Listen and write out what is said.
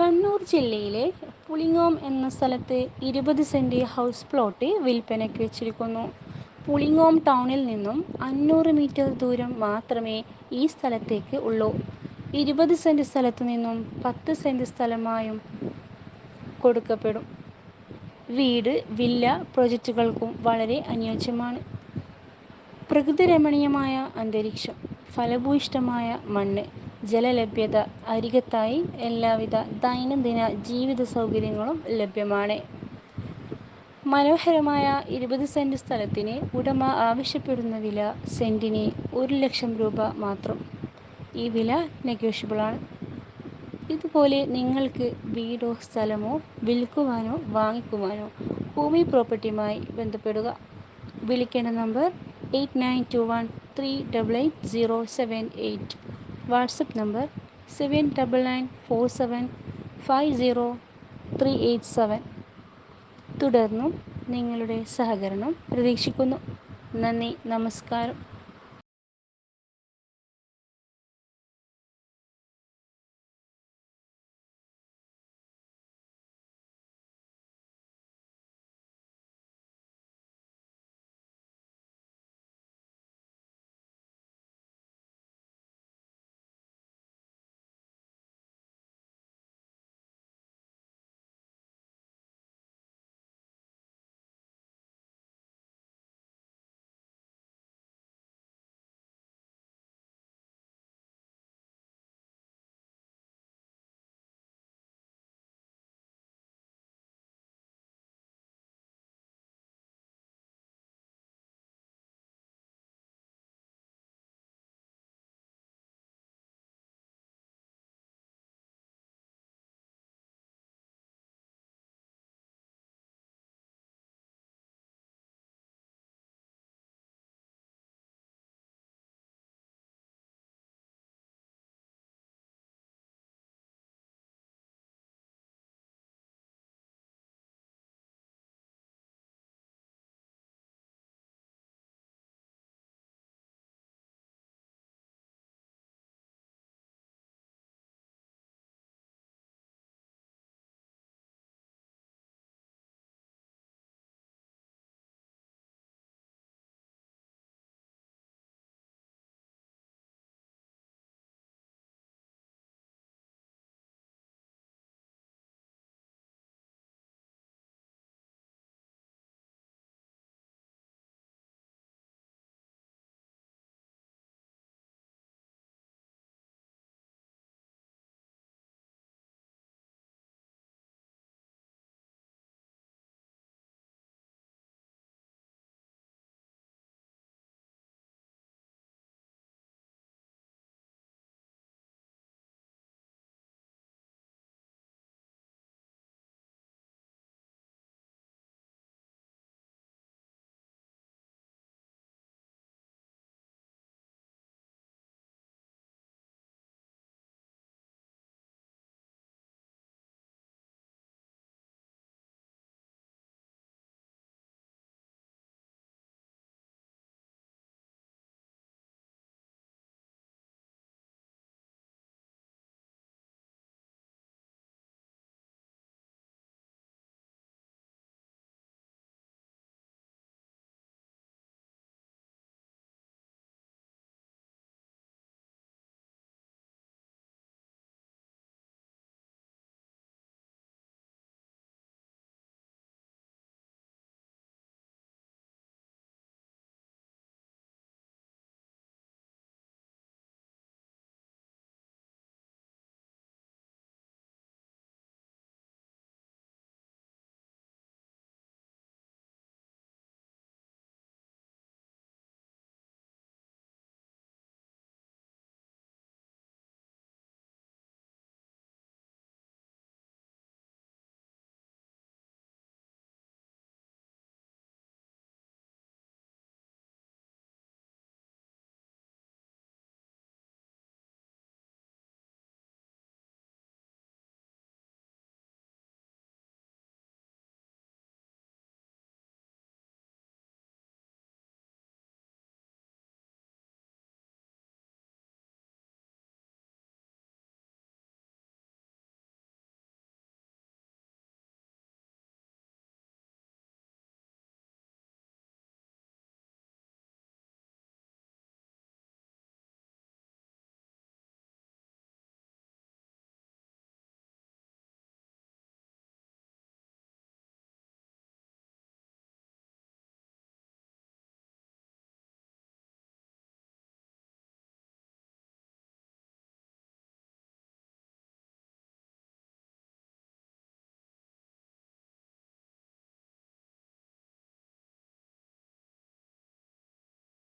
കണ്ണൂർ ജില്ലയിലെ പുളിങ്ങോം എന്ന സ്ഥലത്ത് ഇരുപത് സെന്റ് ഹൗസ് പ്ലോട്ട് വിൽപ്പനയ്ക്ക് വെച്ചിരിക്കുന്നു. പുളിങ്ങോം ടൗണിൽ നിന്നും അഞ്ഞൂറ് മീറ്റർ ദൂരം മാത്രമേ ഈ സ്ഥലത്തേക്ക് ഉള്ളൂ. ഇരുപത് സെന്റ് സ്ഥലത്തു നിന്നും പത്ത് സെന്റ് സ്ഥലമായും കൊടുക്കപ്പെടും. വീട് വില്ല പ്രൊജക്റ്റുകൾക്കും വളരെ അനുയോജ്യമാണ്. പ്രകൃതിരമണീയമായ അന്തരീക്ഷം ഫലഭൂയിഷ്ടമായ മണ്ണ് ജലലഭ്യത അരികത്തായി എല്ലാവിധ ദൈനംദിന ജീവിത സൗകര്യങ്ങളും ലഭ്യമാണ്. മനോഹരമായ ഇരുപത് സെന്റ് സ്ഥലത്തിന് ഉടമ ആവശ്യപ്പെടുന്ന വില സെന്റിന് ഒരു ലക്ഷം രൂപ മാത്രം. ഈ വില നെഗോഷ്യബിളാണ് ഇതുപോലെ നിങ്ങൾക്ക് വീടോ സ്ഥലമോ വിൽക്കുവാനോ വാങ്ങിക്കുവാനോ ഭൂമി പ്രോപ്പർട്ടിയുമായി ബന്ധപ്പെടുക. വിളിക്കേണ്ട number eight nine two one three double eight zero seven eight. WhatsApp number seven double nine four seven five zero three eight seven. തുടർന്നും നിങ്ങളുടെ സഹകരണം പ്രതീക്ഷിക്കുന്നു. നന്ദി നമസ്കാരം.